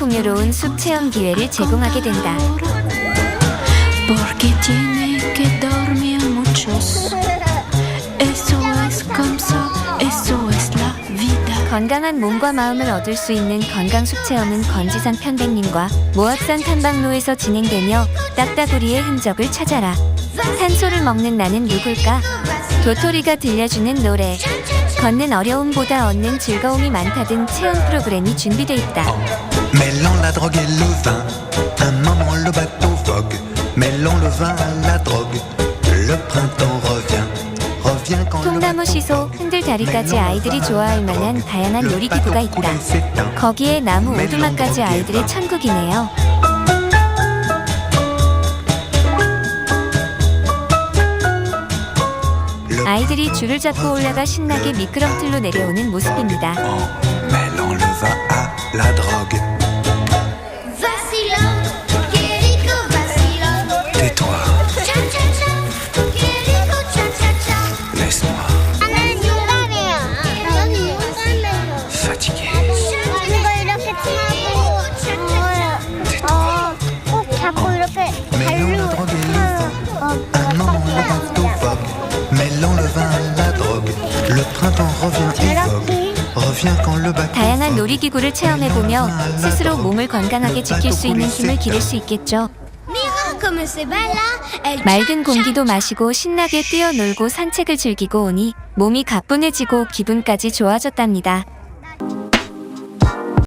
풍요로운 숲 체험 기회를 제공하게 된다. 건강한 몸과 마음을 얻을 수 있는 건강 숲 체험은 건지산 편백림과 모악산 탐방로에서 진행되며 딱따구리의 흔적을 찾아라. 산소를 먹는 나는 누굴까? 도토리가 들려주는 노래. 걷는 어려움보다 얻는 즐거움이 많다 등 체험 프로그램이 준비돼 있다. La drogue et le vin, un moment le bateau vogue. Mêlant le vin à la drogue, le printemps revient. Revient quand le 통나무 시소. 흔들 다리까지 Mêlant le 아이들이 좋아할 만한 다양한 놀이기구가 bateau 있다. 거기에 나무 오두막까지 아이들의 천국이네요. 아이들이 줄을 잡고 올라가 신나게 미끄럼틀로 내려오는 모습입니다. Mêlant la drogue et le vin, un moment le bateau vogue. Mêlant le vin à la drogue, le printemps revient et vogue. 다양한. 놀이기구를 체험해보며 스스로 몸을 건강하게 지킬 수 있는 힘을 기를 수 있겠죠. 맑은 공기도 마시고 신나게 뛰어놀고 산책을 즐기고 오니 몸이 가뿐해지고 기분까지 좋아졌답니다.